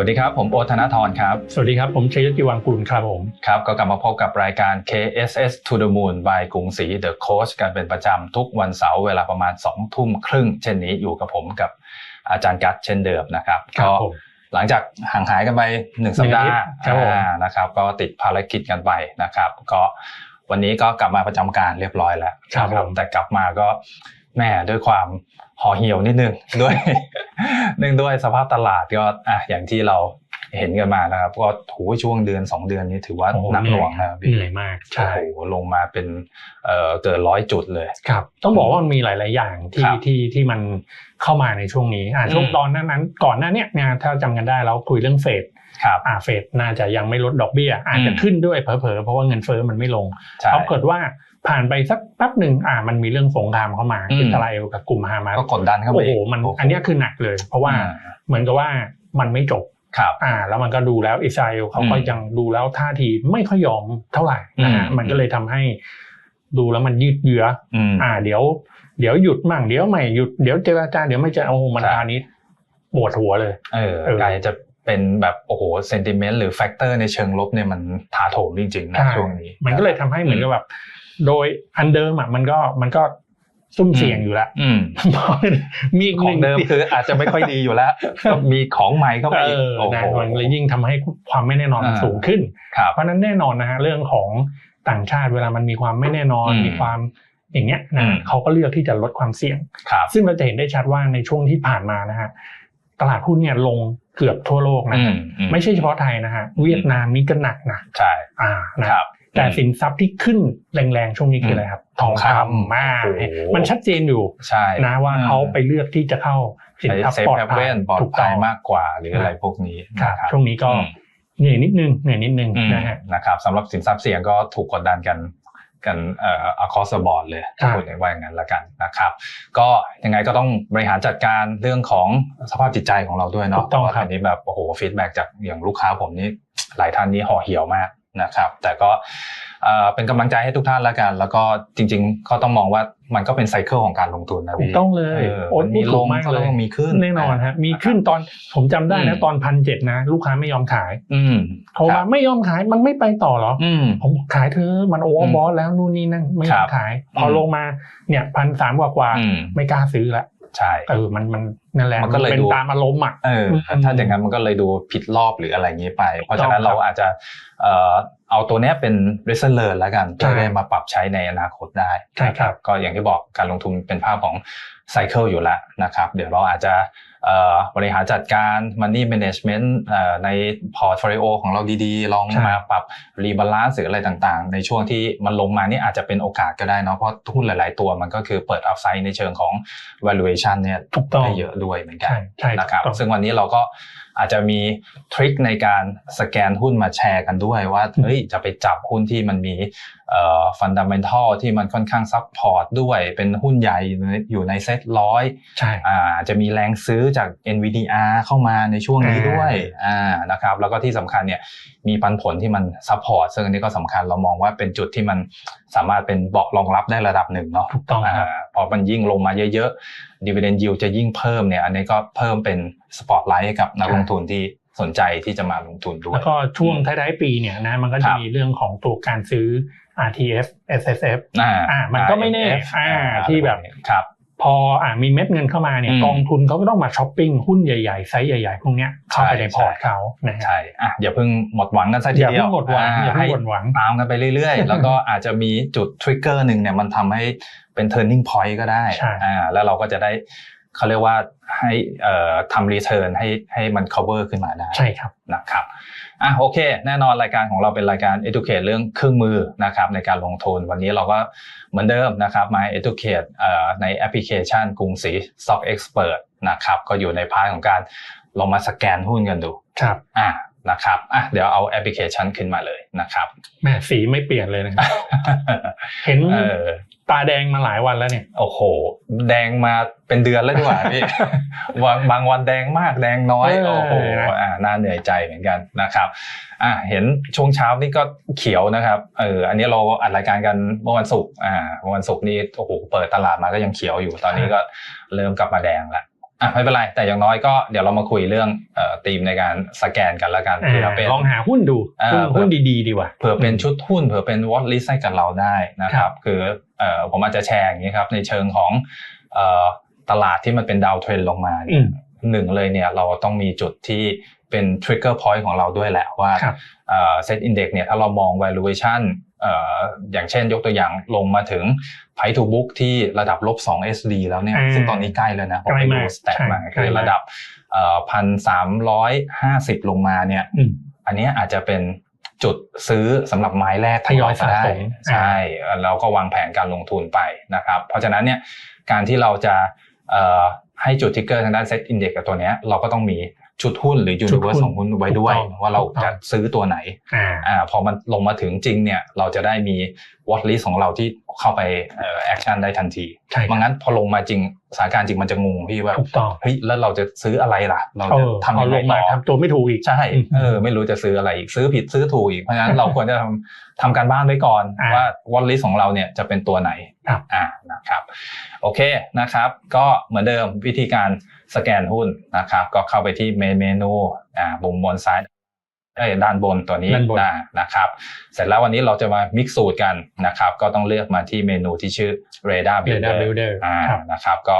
สวัสดีครับ ผมโอธนทรครับ สวัสดีครับ ผมชัยยศกิวังกุลครับผมครับ ก็กลับมาพบกับรายการ KSS to the Moon by กรุงศรี The Coach กันเป็นประจำทุกวันเสาร์เวลาประมาณ2ทุ่มครึ่ง เช่นนี้อยู่กับผมกับอาจารย์กัตเช่นเดิมนะครับครับก็ผมหลังจากห่างหายกันไปหนึ่งสัปดาห์หนึ่งอาทิตย์ครับผมอ่านะครับ ก็ติดภารกิจกันไปนะครับ ก็วันนี้ก็กลับมาประจำการเรียบร้อยแล้วครับนะผมแต่กลับมาก็ แม่ด้วยความห่อเหี่ยวนิดนึงด้วยเนื่องด้วยสภาพตลาดก็อะอย่างที่เราเห็นกันมานะครับก็ถูช่วงเดือนสองเดือนนี้ถือว่าโอ้โหหนักหน่วงนะเหพี่นื่อยมากใช่โอ้โหลงมาเป็นเอ่อเกินร้อยจุดเลยครับ ต้องบอกว่ามันมีหลาย ๆ อย่างที่ครับที่ที่มันเข้ามาในช่วงนี้อ่าช่วงอืมตอนนั้นนั้นก่อนหน้าเนี้ยเนี่ยถ้าจำกันได้เราคุยเรื่องเฟดครับ อ่าเฟดน่าจะยังไม่ลดดอกเบี้ย อาจจะอืมขึ้นด้วยเผลอๆเพราะว่าเงินเฟ้อมันไม่ลงใช่ปรากฏว่าผ่านไปสักแป๊บหนึ่งอ่ามันมีเรื่องสงครามเข้ามาอืมอิสราเอลกับกลุ่มฮามาสก็กดดันเข้าไปโอ้โหกมันอันเนี้ยคือหนักเลย เพราะว่าอ่เหมือนกับว่ามันไม่จบครับอ่าแล้วมันก็ดูแล้วอิสราเอลเขาก็อืมยังดูแล้วท่าทีไม่ค่อยยอมเท่าไหร่นะฮะอืมมันก็เลยทำให้ดูแล้วมันยืดเยื้ออืมอ่า เดี๋ยว เดี๋ยวหยุดมั่งเดี๋ยวไม่หยุดเดี๋ยวเจรจาเดี๋ยวไม่เจรโอ้โหมันครับอันนี้ปวดหัวเลยเออเออกลายจะ เป็นแบบโอ้โหเซนติเมนต์หรือแฟกเตอร์ในเช่งลบเนี่ยมันถาโถมจริงๆนะใช่ช่วงนี้ มันก็เลยทำให้เหมือนกับแบบโดยอันเดิมอะมันก็มันก็ซุ่มเสี่ยงอยู่แล้วอืมพอมีอีกขหองนึ่งเดิมคืออาจจะไม่ค่อยดีอยู่แล้วก็มีของใหม่เข้าไปเออีกอโอ้นะโหมันเลยยิ่งทำให้ความไม่แน่นอนมันอ่าสูงขึ้นครับเพราะฉะนั้นแน่นอนนะฮะเรื่องของต่างชาติเวลามันมีความไม่แน่นอนอืมมีความอย่างเงี้ยอืนะมเขาก็เลือกที่จะลดความเสี่ยงครับซึ่งเราจะเห็นได้ชัดว่าในช่วงที่ผ่านมานะฮะ ตลาดหุ้นเนี่ยลงเกือบทั่วโลกนะอืมอืไม่ใช่เฉพาะไทยนะฮะเวียดนามนี่ก็หนักนะใช่อ่านะครับแต่สินทรัพย์ที่ขึ้นแรงๆช่วงนี้คืออะไรครับ ทองคำมาโอ้โหมันชัดเจนอยู่ใช่นะว่าเขาไปเลือกที่จะเข้าสินใช้ทรัพย์เซฟปลอดแฮภัเวยนปลอดถูกภัต้อยงมากกว่าหรืออะไรพวกนี้ครับนะครับช่วงนี้ก็อืมเหนื่อยนิดนึงเหนื่อยนิดนึงอืมนะฮะนะครับสำหรับสินทรัพย์เสี่ยงก็ถูกกดดันกัน กันเอ่อ across the board เลยครับพูดว่าอย่างนั้นละกันนะครับ ก็ยังไงก็ต้องบริหารจัดการเรื่องของสภาพจิตใจของเราด้วยเนาะถูกต้องเพาะว่าครับอันนี้แบบโอ้โหฟีดแบ็จากอย่างลูกค้าผมนี่หลายท่านนี่ห่อเหี่ยวมาก นะครับ แต่ก็เอ่อเป็นกำลังใจให้ทุกท่านละกัน แล้วก็จริง ๆ ก็ต้องมองว่ามันก็เป็นไซเคิลของการลงทุนนะถูกพี่ต้องเลยเออโอ๊ตมันมีพูดลถูงกมากก็เลต้ยองมีขึ้นแน่นอนฮะมีขึ้นตอนผมจำได้อืนะมตอนพันเจ็ดนะ ลูกค้าไม่ยอมขายอืมโทรครัมาบไม่ยอมขายมันไม่ไปต่อเหรออืมผมบอกขายเธอะมันโอเวออืร์มบอสแล้วนู่นนี่นั่นไม่ยอครัมบขาย พออมลงมาเนี่ยพันสามกว่ากว่าอืมไม่กล้าซื้อละ ใช่เออมันมันนั่นแหละมันก็เลยเป็นดูตามอารมณ์อะเอออืมถ้าอย่างนั้นมันก็เลยดูผิดรอบหรืออะไรอย่างนี้ไป เพราะฉะนั้นถูกต้องเราอาจจะเอ่อเอาตัวเนี้ยเป็น lesson learn แล้วกันใช่เพื่อได้มาปรับใช้ในอนาคตได้ใช่ครับก็อย่างที่บอกการลงทุนเป็นภาพของ cycle อยู่แล้วนะครับ เดี๋ยวเราอาจจะเอ่อ บริหารจัดการ money management เอ่อใน portfolio ของเราดีๆ ลองใช่มาปรับ rebalance หรืออะไรต่างๆ ในช่วงที่มันลงมานี่อาจจะเป็นโอกาสก็ได้เนาะเพราะหุ้นหลายๆ ตัวมันก็คือเปิด upside ในเชิงของ valuation เนี่ยถูกต้องได้เยอะด้วยเหมือนกันใช่ใช่นะครับถูกต้องซึ่งวันนี้เราก็อาจจะมีทริคในการสแกนหุ้นมาแชร์กันด้วยว่าเฮ้ยจะไปจับหุ้นที่มันมีเอ่อ ฟันดัมเบลทัลที่มันค่อนข้างซับพอร์ตด้วยเป็นหุ้นใหญ่อยู่ในเซ็ตร้อยใช่อ่าอาจจะมีแรงซื้อจาก NVDR เข้ามาในช่วงนี้อ่าด้วยอ่านะครับแล้วก็ที่สำคัญเนี่ยมีปันผลที่มันซัพพอร์ตซึ่งอันนี้ก็สำคัญเรามองว่าเป็นจุดที่มันสามารถเป็นเบาะรองรับได้ระดับหนึ่งเนาะถูกต้องครับาพอมันยิ่งลงมาเยอะๆ dividend yield จะยิ่งเพิ่มเนี่ยอันนี้ก็เพิ่มเป็นสปอตไลท์ให้กับนักลงทุนที่สนใจที่จะมาลงทุนด้วยแล้วก็ช่วงอืมท้ายๆปีเนี่ยนะมันก็คจะรับมีเรื่องของตัวการซื้อ RTF SSF อ่าอ่า มันก็ไม่แน่ IMF อ่าที่แบบครับพออ่ามีเม็ดเงินเข้ามาเนี่ยอืมกองทุนเขาก็ต้องมาช้อปปิ้งหุ้นใหญ่ๆไซส์ใหญ่ๆพวกเนี้ยเข้าไปใช่ในพอร์ตใช่เขานะฮะใช่อะอย่าเพิ่งหมดหวังกันซะทีอย่าเดียเพิ่วงหมดหวังอย่าเพิ่ให้งหมดหวังตามกันไปเรื่อยๆ แล้วก็อาจจะมีจุดทริกเกอร์หนึ่งเนี่ยมันทำให้เป็น turning point ก็ได้ใช่อ่าแล้วเราก็จะได้ เขาเรียกว่าให้เอ่อทำ return ให้ให้มัน cover ขึ้นมาได้ใช่ครับนะครับอะโอเค แน่นอนรายการของเราเป็นรายการ educate เรื่องเครื่องมือนะครับในการลงทุนวันนี้เราก็เหมือนเดิมนะครับมา educate เอ่อในแอปพลิเคชันกรุงศรี Stock Expert นะครับก็อยู่ในพาร์ทของการลองมาสแกนหุ้นกันดูครับอะ นะครับอะเดี๋ยวเอาแอปพลิเคชันขึ้นมาเลยนะครับแม่สีไม่เปลี่ยนเลยนะครับเห็นเออตาแดงมาหลายวันแล้วเนี่ยโอ้โห แดงมาเป็นเดือนแล้วดีกว่าพี่วันบางวันแดงมากแดงน้อยเออโอ้โหนะอ่าน่าเหนื่อยใจเหมือนกันนะครับอ่าเห็นช่วงเช้านี่ก็เขียวนะครับเอออันนี้เราอัดรายการกันเมื่อวันศุกร์อ่าเมื่อวันศุกร์นี่โอ้โหเปิดตลาดมาก็ยังเขียวอยู่ตอนนี้ก็เริ่มกลับมาแดงแล้ว อะไม่เป็นไร แต่อย่างน้อยก็เดี๋ยวเรามาคุยเรื่องเอ่อธีมในการสแกนกันแล้วกันอ่าเผื่อเป็นลองหาหุ้นดูอ่าหุ้นเผื่อหุ้นดีๆดีกว่าเผื่อเป็นชุดหุ้นเผื่อเป็นวอตลิสให้กับเราได้นะคครัรับบคือเอ่อผมอาจจะแชร์อย่างนี้ครับ ในเชิงของเอ่อตลาดที่มันเป็นดาวเทรนลงมาอืเนี่ยมหนึ่งเลยเนี่ยเราต้องมีจุดที่เป็น trigger point ของเราด้วยแหละว่าครับเซ็ตอินเด็กเนี่ยถ้าเรามอง valuation เอ่ออย่างเช่นยกตัวอย่างลงมาถึง price to book ที่ระดับลบ2 SD แล้วเนี่ยอ่าซึ่งตอนนี้ใกล้แล้วนะผมใกล้ไปมาดูกสแตทใช่มาใกล้คือมากระดับพันสามร้อยห้าสิบลงมาเนี่ยอืมอันเนี้ยอาจจะเป็นจุดซื้อสำหรับไม้แรกขงทยอยเราก็ได้สะสมใช่แล้วก็วางแผนการลงทุนไปนะครับเพราะฉะนั้นเนี่ยการที่เราจะเอ่อให้จุดทิกเกอร์ทางด้านเซ็ตอินเด็กกับตัวเนี้ยเราก็ต้องมี ชุดหุ้นหรือยูชุนิดเวอหุ้ร์นของหุ้นไว้ด้วยถูกต้องว่าเราถูกต้องจะซื้อตัวไหนอ่าอ่าพอมันลงมาถึงจริงเนี่ยเราจะได้มีวอตลิสของเราที่เข้าไปแอคชั่นได้ทันทีใช่คไม่รับงั้นพอลงมาจริงสถานการณ์จริงมันจะงงพี่ว่าถูกต้องเฮ้ยแล้วเราจะซื้ออะไรล่ะ เราเอจะอทำพอยังลไงงมาต่อทำตัวไม่ถูกอีกใช่อืมเออไม่รู้จะซื้ออะไรอีกซื้อผิดซื้อถูกอีกเพราะฉะนั้นเราควรจะทำทำการบ้านไว้ก่อนอ่าว่าวอลลิสของเราเนี่ยจะเป็นตัวไหนครับอ่านะครับโอเคนะครับ ก็เหมือนเดิมวิธีการ สแกนหุ้นนะครับ ก็เข้าไปที่เมนเมนูอ่ามุมบนซ้ายเอ้ยด้านบนตัวนี้ด้านบนนะนะครับ เสร็จแล้ววันนี้เราจะมามิกซ์สูตรกันนะครับ ก็ต้องเลือกมาที่เมนูที่ชื่อ Radar เด Builder าบิลเดอร์อ่าครับนะครับ ก็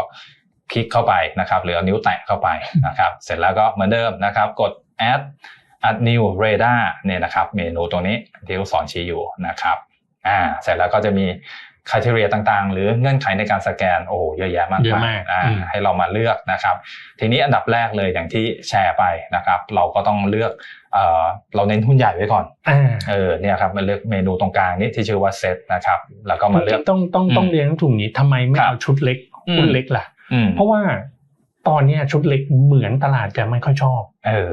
คลิกเข้าไปนะครับหรือเอานิ้วแตะเข้าไปนะครับ เสร็จแล้วก็เหมือนเดิมนะครับ กด add add new radar เนี่ยนะครับ เมนูตรงนี้ที่ลูกศรชี้อยู่นะครับอ่าเสร็จแล้วก็จะมี คุณ r i ต่างๆ หรือเงื่อนไขในการสแกนโอ้โหเยอะแยะมากเยอะมากอ่าอืมให้เรามาเลือกนะครับ ทีนี้อันดับแรกเลยอย่างที่แชร์ไปนะครับ เราก็ต้องเลือกเอ่อเราเน้นหุ้นใหญ่ไว้ก่อนอ่าเออเนี่ยครับมาเลือกเมนูตรงกลางนี้ที่ชื่อว่าเซตนะครับ แล้วก็มาเลือกต้องต้องต้องอืมเรียนถูกนี้ทำไมไม่ครับเอาชุดเล็กอืมหุ้นเล็กล่ะอืมเพราะว่าตอนเนี้ยชุดเล็กเหมือนตลาดจะไม่ค่อยชอบ เออ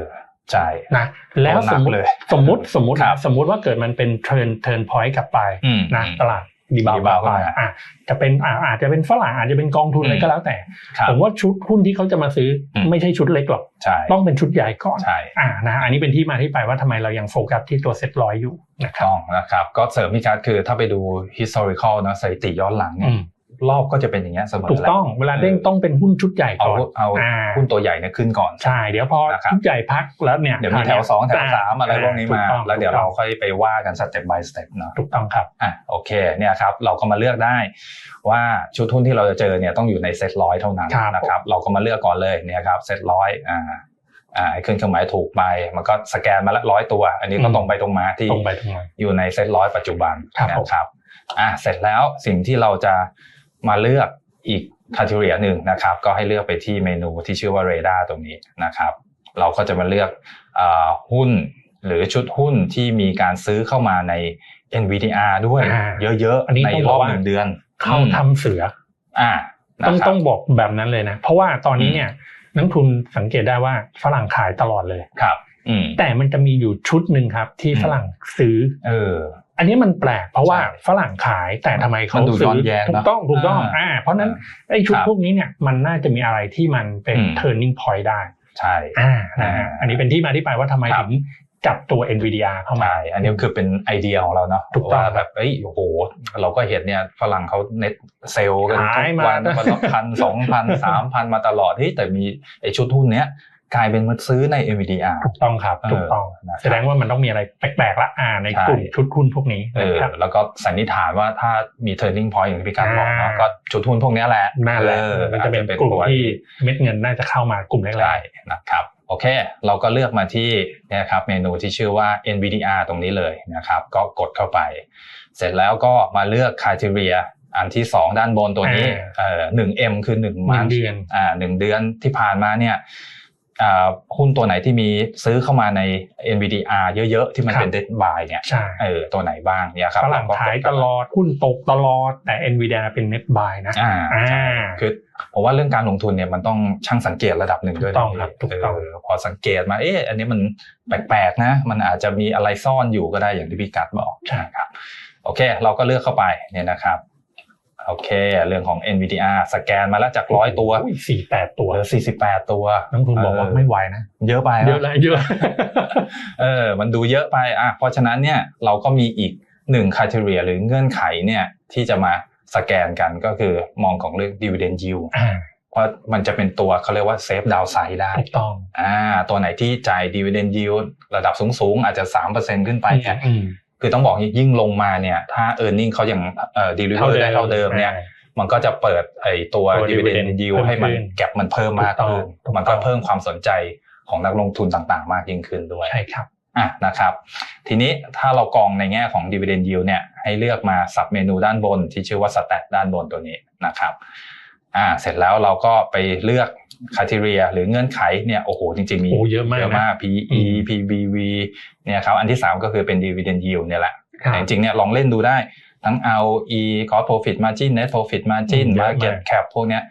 ใช่นะแล้วโดนหนัสกมมติเลยสมมติสมมติครับนะสมมติว่าเกิดมันเป็นเทิร์นเทิร์นพอยต์กลับไปอืมนะอืมตลาด ดีบาวดีกลับาวบไปขึ้นมาอะจะเป็นอะอาจจะเป็นฝรั่งอาจจะเป็นกองทุนอะไรอืมก็แล้วแต่ครับผมว่าชุดหุ้นที่เขาจะมาซื้ออมไม่ใช่ชุดเล็กหรอกใช่ต้องเป็นชุดใหญ่ก่อนใช่อ่านะอันนี้เป็นที่มาที่ไปว่าทำไมเรายังโฟกัสที่ตัวเซ็ตร้อยอยู่นะครับต้องนะครับ ก็เสริมพี่การดคือถ้าไปดู historical นะสถิติย้อนหลังเนี่อืยม รอบก็จะเป็นอย่างเงี้ยเสมอถูกแหละต้องเวลาเด้งต้องเป็นหุ้นชุดใหญ่เอาก่อนเอาอ่าหุ้นตัวใหญ่เนี่ยขึ้นก่อนใช่เดี๋ยวพอนะครับชุดใหญ่พักแล้วเนี่ยเดี๋ยวมีแถวสองแถวสามอะไรพวกนี้มาถูกต้องแล้วเดี๋ยวถูกต้เราองค่อยไปว่ากันสเต็ป by สเต็ปเนาะถูกต้องครับอะโอเคเนี่ยครับเราก็มาเลือกได้ว่าชุดทุนที่เราจะเจอเนี่ยต้องอยู่ในเซ็ตร้อยเท่านั้นครับนะครับเราก็มาเลือกก่อนเลยเนี่ยครับเซ็ตร้อยอ่าอ่าให้ขึ้นเครื่องหมายถูกไปมันก็สแกนมาละร้อยตัว อันนี้ก็ตรงไปตรงมาที่ตรงไปตรงมาอยู่ในเซ็ตร้อยปัจจุบันครับผมนะครับอะเสร็จแล้วสิ่งที่เราจะ มาเลือกอีกคาทีเรียหนึ่งนะครับ ก็ให้เลือกไปที่เมนูที่ชื่อว่า Radar ตรงนี้นะครับ เราก็จะมาเลือกอาหุ้นหรือชุดหุ้นที่มีการซื้อเข้ามาใน NVDR ด้วยอ่าเยอะอันนี้ๆในต้องรบออบกว่าหนึ่งเดือน เข้าอืมทำเสืออ่านะต้องครับต้องบอกแบบนั้นเลยนะ เพราะว่าตอนนี้เนี่ยนักทุนสังเกตได้ว่าฝรั่งขายตลอดเลยครับอืมแต่มันจะมีอยู่ชุดหนึ่งครับ ที่อืมฝรั่งซื้อ เออ อันนี้มันแปลกเพราะว่าใช่ฝรั่งขายแต่ทำไมเขามันดูซื้ย้อนแย้งถูเนอะกต้องถูกต้องอ่าอ่าเพราะฉะนั้นไอ้ชุดครับพวกนี้เนี่ยมันน่าจะมีอะไรที่มันเป็นอืม turning point ได้ใช่อ่านะฮะอ่าอันนี้เป็นที่มาที่ไปว่าทำไมครับถึงจับตัว NVIDIA เข้ามาใช่อันนี้คือเป็นไอเดียของเราเนาะถูกต้องว่าแบบเอ้ยโอ้โห เราก็เห็นเนี่ยฝรั่งเขาเน็ตเซลล์กันขายทุกมาวันวันละพันสองพันสามพันมาตลอดเฮ้ยแต่มีไอชุดหุ้นเนี้ย กลายเป็นมันซื้อใน NVDR ถูกต้องครับเออถูกต้องนะครับแสดงว่ามันต้องมีอะไรแปลกๆละอ่าในใช่กลุ่มชุดหุ้นพวกนี้เออนะครับแล้วก็สันนิษฐานว่าถ้ามี turning point อย่างที่พี่การบอกเนาะอ่าก็ชุดหุ้นพวกเนี้ยแหละนั่นแหละเออมันจะเป็นอาจกลุ่มตัวที่เม็ดเงินน่าจะเข้ามากลุ่มแรได้กนะครับโอเค เราก็เลือกมาที่เนะครับเมนูที่ชื่อว่า NVDR ตรงนี้เลยนะครับ ก็กดเข้าไป เสร็จแล้วก็มาเลือก criteria อันที่ 2 ด้านบนตัวนี้เอ่อ 1M คือ1ๆหนึ่มังนเดือนอ่าหนึ่งเดือนที่ผ่านมาเนี่ยอ่า หุ้นตัวไหนที่มีซื้อเข้ามาใน NVDR เยอะๆ ที่มันครับเป็น dead buy เนี่ยใช่เออตัวไหนบ้างเนี่ยครับฝรั่งเก็ขายตลอดหุ้นตกตลอดแต่ NVIDIA เป็น net buy นะอ่าอ่าใช่คือผมว่าเรื่องการลงทุนเนี่ยมันต้องช่างสังเกตระดับหนึ่งด้วยถูกต้องนะครับถูกต้องเพอสังเกตมาเอ๊ะอันนี้มันแปลกๆนะ มันอาจจะมีอะไรซ่อนอยู่ก็ได้อย่างที่พี่กัดบอกใช่นะครับโอเค เราก็เลือกเข้าไปเนี่ยนะครับ โอเค เรื่องของ NVDR สแกนมาแล้วจากร้อยตัวสี่แปดตัวเหลือสี่สิบแปดตัวนักทุนบอกว่าเไม่ไหวนะ เยอะไปเยอะแล้วเยอะเออมันดูเยอะไปอะเพราะฉะนั้นเนี่ยเราก็มีอีกหนึ่งคุณ r i หรือเงื่อนไขเนี่ยที่จะมาสแกนกันก็คือมองของเรื่อง dividend yield อ่าราะมันจะเป็นตัวเขาเรียกว่าเซฟดาวไซด์ได้ถูกต้องอ่าตัวไหนที่จ่ายดีเวเดนยิวระดับสูงๆ อาจจะ 3%ขึ้นไปเนี่ยอืม คือต้องบอกยิ่งลงมาเนี่ย ถ้า e a r n i n g เขายังเอ่อดีลิเวอร์ได้เท่าเดิมเนี่ยอ่ามันก็จะเปิดไอตัวตัวดีเวเดน dividend ยิวเพิ่มให้มันขึ้นแก็บมันเพิ่มมากขึ้นถูกต้องมันก็เพิ่มความสนใจของนักลงทุนต่างๆ มากยิ่งขึ้นด้วยใช่ครับอะนะครับ ทีนี้ถ้าเรากองในแง่ของ dividend yield เนี่ยให้เลือกมาสับเมนูด้านบนที่ชื่อว่า stat ด้านบนตัวนี้นะครับอ่าเสร็จแล้วเราก็ไปเลือก criteria หรือเงื่อนไขเนี่ยโอ้โหจริงๆมีโอ้เยอะมากนะเยอะมาก PE PBV เนี่ยครับอันที่ 3 ก็คือเป็น dividend yield เนี่ยแหละครับแต่จริงๆเนี่ยลองเล่นดูได้ทั้ง ROE cost profit margin net profit margin อืมเยอะมาก market cap พวกเนี้ย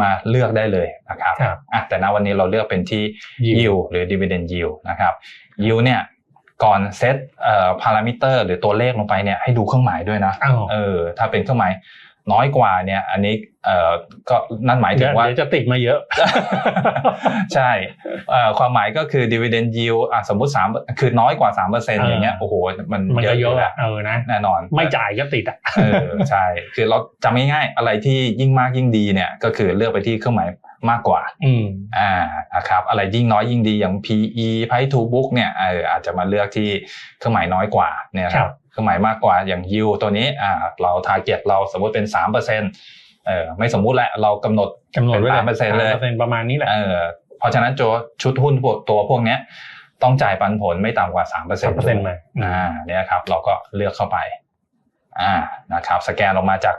มาเลือกได้เลยนะครับครับอะแต่ณวันนี้เราเลือกเป็นที่ Yield yield หรือ dividend yield นะครับ yield เนี่ยก่อนเซตเอ่อพารามิเตอร์หรือตัวเลขลงไปเนี่ยให้ดูเครื่องหมายด้วยนะอ้าวเออถ้าเป็นเครื่องหมาย น้อยกว่าเนี่ยอันนี้เอ่อก็นั่นหมายถึเดี๋ยงวว่าเดี๋ยวจะติดมาเยอะ ใช่เอ่อความหมายก็คือ dividend yield อะสมมติ3คือน้อยกว่า 3%อย่างเงี้ยโอ้โหมันมันเยก็อะอเยยู่อะแล้วอะเออนะแน่นอน ไม่จ่ายก็ติดอะเออใช่ คือเราจำง่ายๆอะไรที่ยิ่งมากยิ่งดีเนี่ยก็คือเลือกไปที่เครื่องหมายมากกว่าอืมอ่านะครับอะไรยิ่งน้อยยิ่งดีอย่าง PE Price to book เนี่ยเอออาจจะมาเลือกที่เครื่องหมายน้อยกว่าเนี่ยคครัรับบ เครื่องหมายมากกว่าอย่าง yield ตัวนี้อ่าเรา target เราสมมติเป็น3%เออไม่สมมุติแหละเรากำหนดกำหนดไว้เป็น3%เลยเปอร์เซ็นต์ประมาณนี้แหละเออเพราะฉะนั้นตัวชุดหุ้นพวกตัวพวกเนี้ยต้องจ่ายปันผลไม่ต่ำกว่า3% 3%มาอ่าเนี่ยครับ เราก็เลือกเข้าไปอ่านะครับ สแกนลงมาจาก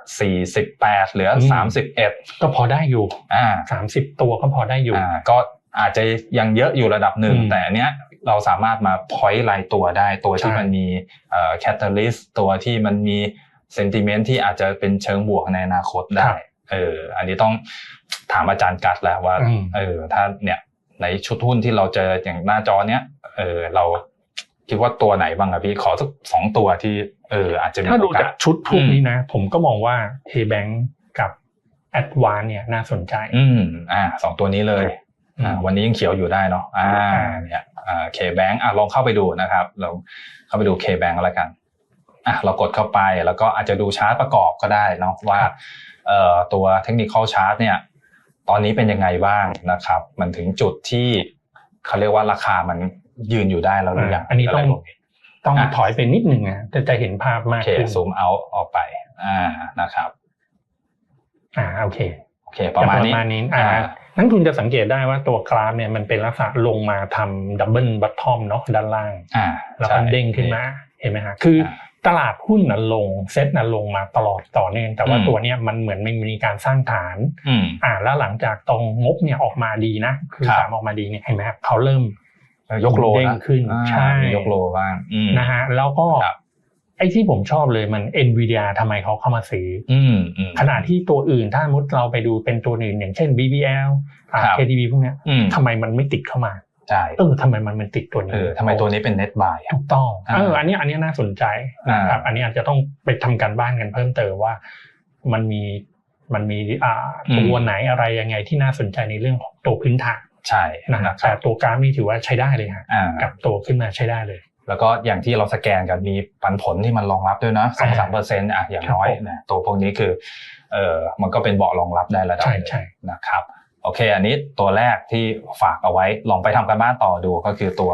48เหลือ31ก็พอได้อยู่อ่าสามสิบตัวก็พอได้อยู่อ่าก็อาจจะยังเยอะอยู่ระดับหนึ่งอืมแต่อันเนี้ย เราสามารถมาพอยต์รายตัวได้ ตัวที่ใช่มันมีเอ่อแคตตาลิสตัวที่มันมีเซนติเมนต์ที่อาจจะเป็นเชิงบวกในอนาคตได้เอออันนี้ต้องถามอาจารย์กัดแล้วว่าอืมเออถ้าเนี่ยในชุดหุ้นที่เราเจออย่างหน้าจอเนี้ยเออเราคิดว่าตัวไหนบ้างอะพี่ขอสักสองตัวที่เอออาจจะมีถ้าโอดูกาจากสชุดพวกนี้นะ ผมก็มองว่า K-Bank กับ a d v a n c e เนี่ยน่าสนใจ อืมอ่าสองตัวนี้เลยอ่าอืมวันนี้ยังเขียวอยู่ได้เนาะอ่าอ่าเนี่ย อ่า K-Bank อะลองเข้าไปดูนะครับเราเข้าไปดู K-Bank แล้วกันอะเรากดเข้าไปแล้วก็อาจจะดูชาร์ตประกอบก็ได้เนาะว่าเอ่อตัวเทคนิค a l ชาร์ตเนี่ยตอนนี้เป็นยังไงบ้างนะครับ มันถึงจุดที่เขาเรียกว่าราคามันยืนอยู่ได้แล้วหรือยังอันนี้ต้องะไรพวกนี้ต้องอะถอยไปนิดหนึ่งนะแต่จะเห็นภาพโอมากเคขึ้นซูมเอาออกไป อ่านะครับ อ่าโอเคโอเค ประมาณนี้ประมาณนี้อ่าอ่า นักทุนจะสังเกตได้ว่าตัวกราฟเนี่ยมันเป็นลักษณะลงมาทำดับเบิลบัตทอมเนาะด้านล่างอ่าแล้วก็ใช่เด้งขึ้นมาเห็นไหมฮะคืออาตลาดหุ้นน่ะลงเซ็ตน่ะลงมาตลอดต่อเนื่องแต่ว่าอืมตัวเนี้ยมันเหมือนมันมีการสร้างฐานอืมอ่าแล้วหลังจากตรงงบเนี่ยออกมาดีนะ คือครับสามออกมาดีเนี่ยเห็นไหมครับเขาเริ่มยกโลเด้งนะขึ้นอ่าใช่มียกโลบ้างอืมนะฮะแล้วก็ครับ ไอ้ที่ผมชอบเลยมัน NVIDIA ทำไมเขาเข้ามาซื้ออืมอืมขณะที่ตัวอื่นถ้าสมมุติเราไปดูเป็นตัวอื่นอย่างเช่น BBL อ่าครับ KTB พวกเนี้ยอืมทำไมมันไม่ติดเข้ามาใช่เออทำไมมันมันติดตัวนี้เออทำไมตัวนี้เป็น net buy อะถูกต้องอ่าเอออันนี้อันนี้น่าสนใจนะครับอ่าอันนี้อาจจะต้องไปทำการบ้านกันเพิ่มเติมว่า มันมีมันมีอ่าอืมตัวไหนอะไรยังไงที่น่าสนใจในเรื่องของตัวพื้นฐานใช่นะนะฮะคแต่รับตัวกราฟนี่ถือว่าใช้ได้เลยฮะอ่ากับตัวขึ้นมาใช้ได้เลย แล้วก็อย่างที่เราสแกนกันมีปันผลที่มันรองรับด้วยนะสองสามเปอร์เซ็นต์อะอย่างน้อยครับผมนะตัวพวกนี้คือเออมันก็เป็นเบาะรองรับได้ระดับใช่หนึ่งใช่นะครับโอเค อันนี้ตัวแรกที่ฝากเอาไว้ลองไปทำกันบ้านต่อดูก็คือตัว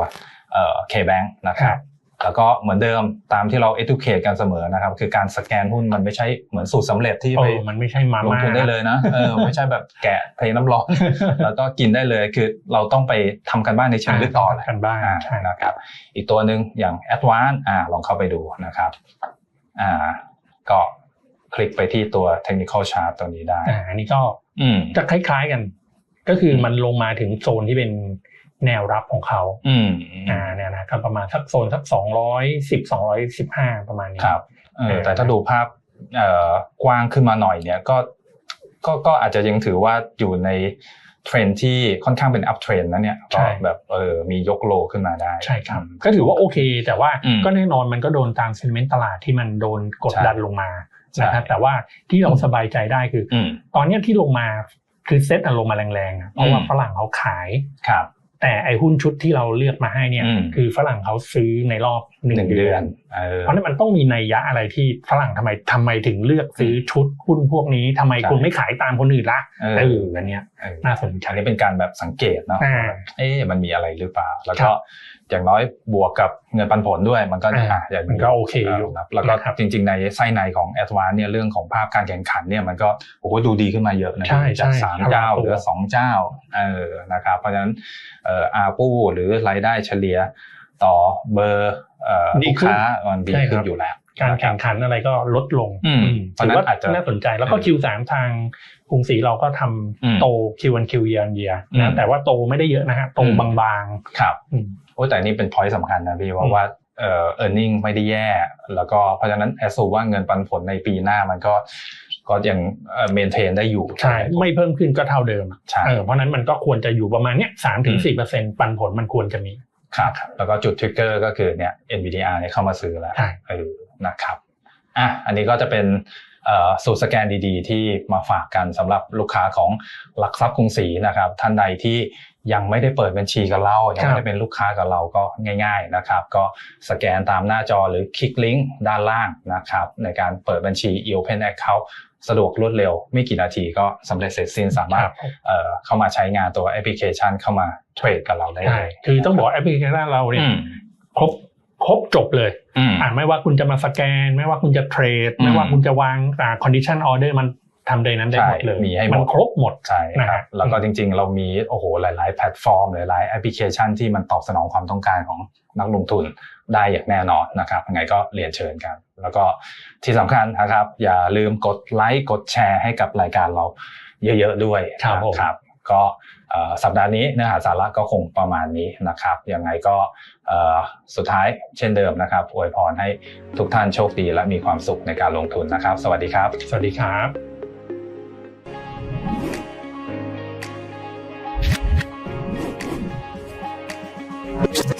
เอ่อ K-Bank นะครับ แล้วก็เหมือนเดิมตามที่เรา educate กันเสมอนะครับ คือการสแกนหุ้นมันไม่ใช่เหมือนสูตรสำเร็จที่เอไปอมันไม่ใช่มาลงม่าทุนได้เลยนะเออไม่ใช่แบบแกะเทน้ำร้อนแล้วก็กินได้เลยคือเราต้องไปทำกันบ้านในเชิงลึกต่อแหละกันบ้างอ่าใช่นะครับอีกตัวหนึ่งอย่าง Advanced อ่าลองเข้าไปดูนะครับอ่าก็คลิกไปที่ตัว Technical Chart ตัวนี้ได้อ่าอันนี้ก็อืมจะคล้ายๆกัน ก็คืออมมันลงมาถึงโซนที่เป็น แนวรับของเขาอืมอ่าเนี่ยนะก็ประมาณสักโซนสักสองร้อยสิบสองร้อยสิบห้าประมาณนี้ครับเอเอออแต่ถ้าดูภาพเอ่อกว้างขึ้นมาหน่อยเนี่ยก็ก็ก็อาจจะยังถือว่าอยู่ในเทรนด์ที่ค่อนข้างเป็น up trend นะเนี่ยก็แบบเออมียกโลขึ้นมาได้ใช่ครับอืมก็ถือว่าโอเค แต่ว่าอืมก็แน่นอนมันก็โดนตามเซนเมนต์ตลาดที่มันโดนกดดันลงมาใช่นะครับแต่ว่าที่เราสบายใจได้คืออืมตอนเนี้ยที่ลงมาคือเซ็ตอะลงมาแรงๆอะเพราะว่าอืมฝรั่งเขาขายครับ แต่ไอหุ้นชุดที่เราเลือกมาให้เนี่ยอืมคือฝรั่งเขาซื้อในรอบหนึ่หนึ่งงเดืเดืออนนเออเพราะนั้นมันต้องมีนัยยะอะไรที่ฝรั่งทำไมทำไมถึงเลือกซื้อชุดหุ้นพวกนี้ทำไมใช่คุณไม่ขายตามคนอื่นละเออเอออันเนี้ยเออน่าสนใจอันนี้เป็นการแบบสังเกตเนาะอ่าเอ๊ะมันมีอะไรหรือเปล่า แล้วครัก็บอย่างน้อยบวกกับเงินปันผลด้วย มันก็อ่าอะอย่างมันก็โอเคอยู่นะแล้วก็นะครับจริง ๆ ในไส้ในของ a d v a n c e เนี่ยเรื่องของภาพการแข่งขันเนี่ยมันก็โอ้โหดูดีขึ้นมาเยอะนะใช่จากใช่สามครับเจ้าตัวเหลือสองเจ้าเออนะครับเพราะฉะนั้นเอ่ออาปูหรือรายได้เฉลี่ยต่อเบอร์เอ่อดีลูกขึ้นค้ามันดีใช่คขึ้รันบอยู่แล้วการแข่งขันอะไรก็ลดลงอืมอืมเพราะถือฉะนั้นว่าอาจจะน่าสนใจแล้วก็เออ Q3 ทางกรุงศรีเราก็ทำอืมโต Q1 Q year on year อืมนะแต่ว่าโตไม่ได้เยอะนะฮะโตอืมบางครับๆอืมโอ้แต่นี่เป็น point สำคัญนะพี่ว่าอืมว่าเอ่อ earning ไม่ได้แย่ แล้วก็เพราะฉะนั้นแอสซูว่าเงินปันผลในปีหน้ามันก็ ก็ยังเอ่อ maintain ได้อยู่ใช่ไม่เพิ่มขึ้นก็เท่าเดิมใช่เออเพราะฉะนั้นมันก็ควรจะอยู่ประมาณเนี้ยสามถึงสี่เปอร์เซ็นต์ปันผลมันควรจะมีครับแล้วก็จุดทริกเกอร์ก็คือเนี่ย NVDR เนี่ยเข้ามาซื้อแล้วใช่เออนะครับอะอันนี้ก็จะเป็นเอ่อสูตรสแกนดีๆ ที่มาฝากกันสำหรับลูกค้าของหลักทรัพย์กรุงศรีนะครับ ท่านใดที่ยังไม่ได้เปิดบัญชีกับเรายังไม่ได้เป็นลูกค้ากับเราก็ง่าย ๆนะครับ ก็สแกนตามหน้าจอหรือคลิกลิงก์ด้านล่างนะครับในการเปิดบัญชี Open Account สะดวกรวดเร็ว ไม่กี่นาทีก็สำเร็จเสร็จสิ้นสามารถครับเอ่อเข้ามาใช้งานตัวแอปพลิเคชันเข้ามาเทรดกับเราได้ใช่เลยคือต้องบอกแอปพลิเคชันเราเนี่ยอืมครบครบจบเลยอืมอ่าไม่ว่าคุณจะมาสแกน ไม่ว่าคุณจะเทรดอืมไม่ว่าคุณจะวางอ่า condition order มันทำในนั้นได้หมดเลยใช่มีให้หมดมันครบหมดใช่คนะรัฮะบแล้วก็จริงๆ เรามีโอ้โหหลาย ๆ แพลตฟอร์มหลายๆแอปพลิเคชันที่มันตอบสนองความต้องการของนักลงทุนได้อย่างแน่นอนนะครับยังไงก็เรียนเชิญกันแล้วก็ที่สำคัญนะครับ อย่าลืมกดไลค์กดแชร์ให้กับรายการเราเยอะๆด้วยครับผมนะครับก็เอ่อสัปดาห์นี้เนื้อหาสาระก็คงประมาณนี้นะครับยังไงก็เอ่อสุดท้ายเช่นเดิมนะครับอวยพรให้ทุกท่านโชคดีและมีความสุขในการลงทุนนะครับ สวัสดีครับ สวัสดีครับ you